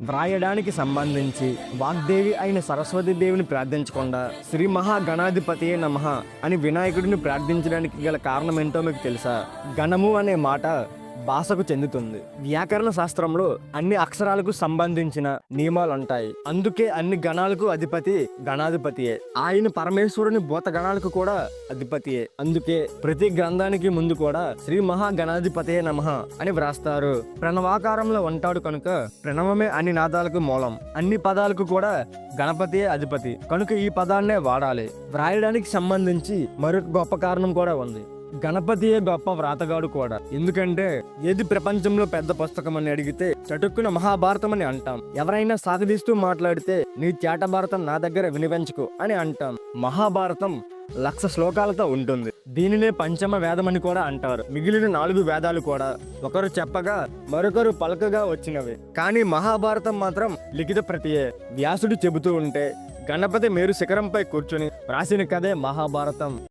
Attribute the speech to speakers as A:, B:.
A: వ్రాయడానికి సంబంధించి వాగ్దేవి అయిన సరస్వతి దేవిని ప్రార్థించకుండా శ్రీ మహాగణాధిపతి నమః అని వినాయకుడిని ప్రార్థించడానికి గల కారణం ఏంటో మీకు తెలుసా? గణము అనే మాట భాషకు చెందుతుంది. వ్యాకరణ శాస్త్రంలో అన్ని అక్షరాలకు సంబంధించిన నియమాలు ఉంటాయి అందుకే అన్ని గణాలకు అధిపతి గణాధిపతియే. ఆయన పరమేశ్వరుని భూత గణాలకు కూడా అధిపతియే. అందుకే ప్రతి గ్రంథానికి ముందు కూడా శ్రీ మహాగణాధిపతే నమః అని వ్రాస్తారు. ప్రణవాకారంలో ఉంటాడు కనుక ప్రణవమే అన్ని నాదాలకు మూలం. అన్ని పదాలకు కూడా గణపతియే అధిపతి. కనుక ఈ పదాన్నే వాడాలి. వ్రాయడానికి సంబంధించి మరొక గొప్ప కారణం కూడా ఉంది. గణపతియే గొప్ప వ్రాతగాడు కూడా. ఎందుకంటే ఏది ప్రపంచంలో పెద్ద పుస్తకం అని అడిగితే చటుక్కున మహాభారతం అని అంటాం. ఎవరైనా సాగదీస్తూ మాట్లాడితే నీ చేట భారతం నా దగ్గర వినిపించకు అని అంటాం. మహాభారతం లక్ష శ్లోకాలతో ఉంటుంది. దీనినే పంచమ వేదం అని కూడా అంటారు. మిగిలిన నాలుగు వేదాలు కూడా. ఒకరు చెప్పగా మరొకరు పలకగా వచ్చినవి. కానీ మహాభారతం మాత్రం లిఖిత ప్రతియే. వ్యాసుడు చెబుతూ ఉంటే గణపతి మేరు శిఖరంపై కూర్చుని రాసిన కథే మహాభారతం.